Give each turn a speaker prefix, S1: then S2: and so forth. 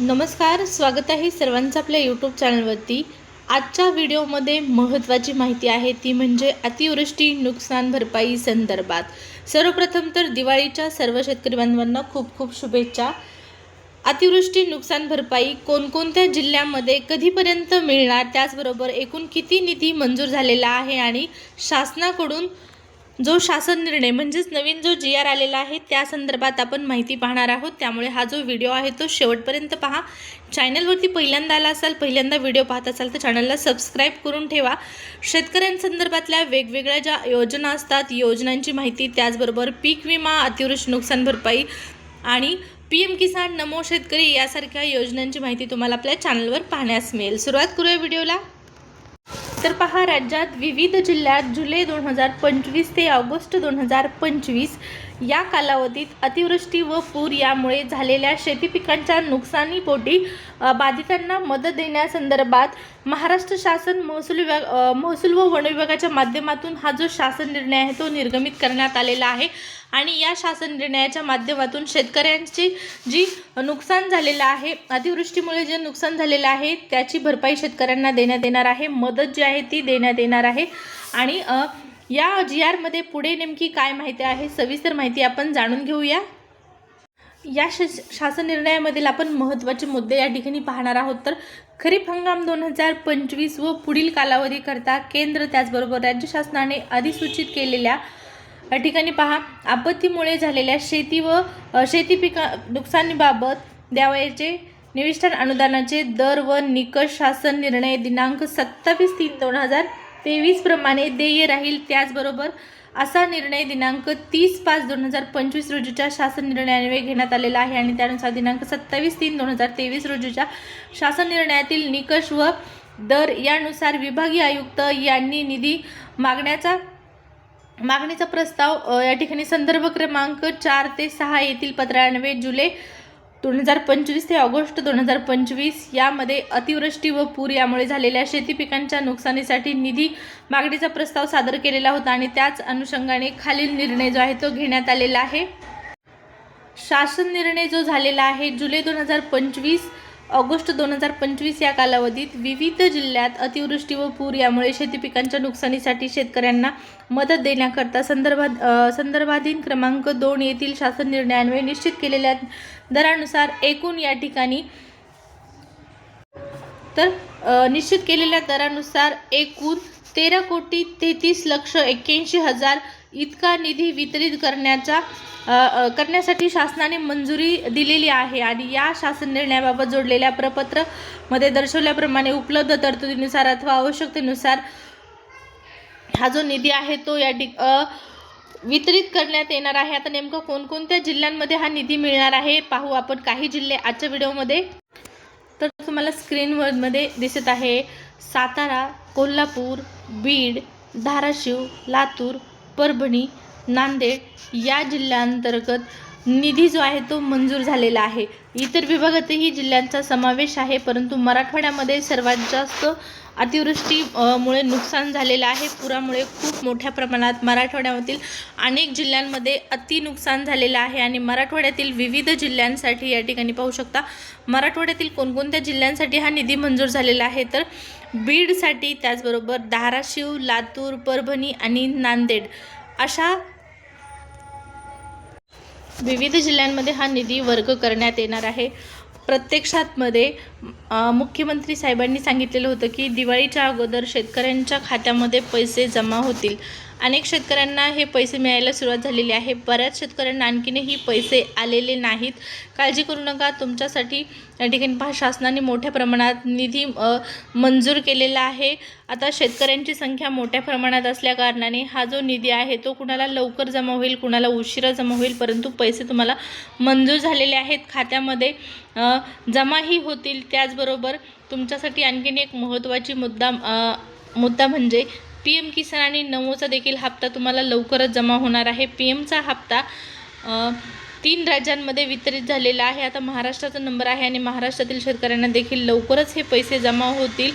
S1: नमस्कार स्वागत आहे सर्वांचं आपल्या यूट्यूब चॅनलवरती आजच्या व्हिडिओमध्ये महत्त्वाची माहिती आहे ती म्हणजे अतिवृष्टी नुकसान भरपाई संदर्भात. सर्वप्रथम तर दिवाळीच्या सर्व शेतकरी बांधवांना खूप खूप शुभेच्छा. अतिवृष्टी नुकसान भरपाई कोणकोणत्या जिल्ह्यामध्ये कधीपर्यंत मिळणार त्याचबरोबर एकूण किती निधी मंजूर झालेला आहे आणि शासनाकडून जो शासन निर्णय म्हणजेच नवीन जो जी आर आलेला आहे त्या संदर्भात आपण माहिती पाहणार आहोत. त्यामुळे हा जो व्हिडिओ आहे तो शेवटपर्यंत पहा. चॅनलवरती पहिल्यांदा आला असाल पहिल्यांदा व्हिडिओ पाहत असाल तर चॅनलला सबस्क्राईब करून ठेवा. शेतकऱ्यांसंदर्भातल्या वेगवेगळ्या ज्या योजना असतात योजनांची माहिती त्याचबरोबर पीक विमा अतिवृष्टी नुकसान भरपाई आणि पी एम किसान नमो शेतकरी यासारख्या योजनांची माहिती तुम्हाला आपल्या चॅनलवर पाहण्यास मिळेल. सुरुवात करूया व्हिडिओला तर पहा राज्यात विविध जिल्ह्यात जुलै दोन हजार पंचवीस ते ऑगस्ट दोन हजार पंचवीस या कालावधीत अतिवृष्टी व पूर यामुळे झालेल्या शेती पिकांच्या नुकसानीपोटी बाधितांना मदत देण्यासंदर्भात महाराष्ट्र शासन महसूल विभाग महसूल व वन विभागाच्या माध्यमातून हा जो शासन निर्णय आहे तो निर्गमित करण्यात आलेला आहे. आणि या शासन निर्णयाच्या माध्यमातून शेतकऱ्यांची जी नुकसान झालेलं आहे अतिवृष्टीमुळे जे नुकसान झालेलं आहे त्याची भरपाई शेतकऱ्यांना देण्यात येणार आहे मदत जी आहे ती देण्यात येणार आहे. आणि या जी आरमध्ये पुढे नेमकी काय माहिती आहे सविस्तर माहिती आपण जाणून घेऊया. या श शासन निर्णयामधील आपण महत्त्वाचे मुद्दे या ठिकाणी पाहणार आहोत. तर खरीप हंगाम दोन हजार पंचवीस व पुढील कालावधीकरता केंद्र त्याचबरोबर राज्य शासनाने अधिसूचित केलेल्या या ठिकाणी पहा आपत्तीमुळे झालेल्या शेती व शेती पिका नुकसानीबाबत द्यावयाचे निविष्ठान अनुदानाचे दर व निकष शासन निर्णय दिनांक सत्तावीस तीन दोन हजार तेवीस प्रमाणे देय राहील. त्याचबरोबर असा निर्णय दिनांक तीस पाच दोन हजार पंचवीस रोजीच्या शासन निर्णयान्वये घेण्यात आलेला आहे आणि त्यानुसार दिनांक सत्तावीस तीन दोन हजार तेवीस रोजीच्या शासन निर्णयातील निकष व दर यानुसार विभागीय आयुक्त यांनी निधी मागण्याचा मागणीचा प्रस्ताव या ठिकाणी संदर्भ क्रमांक चार ते सहा येथील पत्रान्वये जुलै दोन हजार पंचवीस ते ऑगस्ट दोन हजार पंचवीस यामध्ये अतिवृष्टी व पूर यामुळे झालेल्या शेती पिकांच्या नुकसानीसाठी निधी मागणीचा प्रस्ताव सादर केलेला होता आणि त्याच अनुषंगाने खालील निर्णय जो आहे तो घेण्यात आलेला आहे. शासन निर्णय जो झालेला आहे जुलै दोन हजार पंचवीस ऑगस्ट दोन हजार पंचवीस या कालावधीत विविध जिल्ह्यात अतिवृष्टी व पूर यामुळे शेती पिकांच्या नुकसानीसाठी शेतकऱ्यांना मदत देण्याकरता संदर्भात संदर्भाधीन क्रमांक दोन येथील शासन निर्णयान्वये निश्चित केलेल्या दरानुसार एकूण या ठिकाणी तर निश्चित केलेल्या दरानुसार एकूण तेरा कोटी तेहतीस लक्ष एक्क्याऐंशी हजार इतका निधी वितरित करण्याचा करण्यासाठी शासनाने मंजुरी दिलेली आहे आणि या शासन निर्णयाबाबत जोडलेल्या प्रपत्रमध्ये दर्शवल्याप्रमाणे उपलब्ध तरतुदीनुसार अथवा आवश्यकतेनुसार हा जो निधी आहे तो या ठिक वितरित करण्यात येणार आहे. आता नेमकं कोणकोणत्या जिल्ह्यांमध्ये हा निधी मिळणार आहे पाहू आपण काही जिल्हे आजच्या व्हिडिओमध्ये. तर तुम्हाला स्क्रीनवरमध्ये दिसत आहे सातारा कोल्हापूर बीड धाराशिव लातूर परभणी नांदेड या जिल्ह्यांतर्गत निधी जो आहे तो मंजूर झालेला आहे. इतर विभागातही जिल्ह्यांचा समावेश आहे परंतु मराठवाड्यामध्ये सर्वात जास्त अतिवृष्टीमुळे नुकसान झालेलं आहे. पुरामुळे खूप मोठ्या प्रमाणात मराठवाड्यामधील अनेक जिल्ह्यांमध्ये अति नुकसान झालेलं आहे आणि मराठवाड्यातील विविध जिल्ह्यांसाठी या ठिकाणी पाहू शकता मराठवाड्यातील कोणकोणत्या जिल्ह्यांसाठी हा निधी मंजूर झालेला आहे? तर बीडसाठी त्याचबरोबर धाराशिव लातूर परभणी आणि नांदेड अशा विविध जिल्ह्यांमध्ये हा निधी वर्ग करण्यात येणार आहे. प्रत्यक्षातमध्ये मुख्यमंत्री साहेबांनी सांगितलेलं होतं की दिवाळीच्या अगोदर शेतकऱ्यांच्या खात्यामध्ये पैसे जमा होतील. अनेक शेतकऱ्यांना हे पैसे मिळायला सुरुवात झालेली आहे. बऱ्याच शेतकऱ्यांना आणखीनही पैसे आलेले नाहीत. काळजी करू नका. तुमच्यासाठी या ठिकाणी पहा शासनाने मोठ्या प्रमाणात निधी मंजूर केलेला आहे. आता शेतकऱ्यांची संख्या मोठ्या प्रमाणात असल्याकारणाने हा जो निधी आहे तो कुणाला लवकर जमा होईल कुणाला उशिरा जमा होईल परंतु पैसे तुम्हाला मंजूर झालेले आहेत. खात्यामध्ये जमाही होतील. त्याचबरोबर तुमच्यासाठी आणखीन एक महत्त्वाची मुद्दा मुद्दा म्हणजे पी एम किसान आणि नमोचा देखील हप्ता तुम्हाला लवकरच जमा होणार आहे. पी एमचा हप्ता तीन राज्यांमध्ये वितरित झालेला आहे. आता महाराष्ट्राचा नंबर आहे आणि महाराष्ट्रातील शेतकऱ्यांना देखील लवकरच हे पैसे जमा होतील.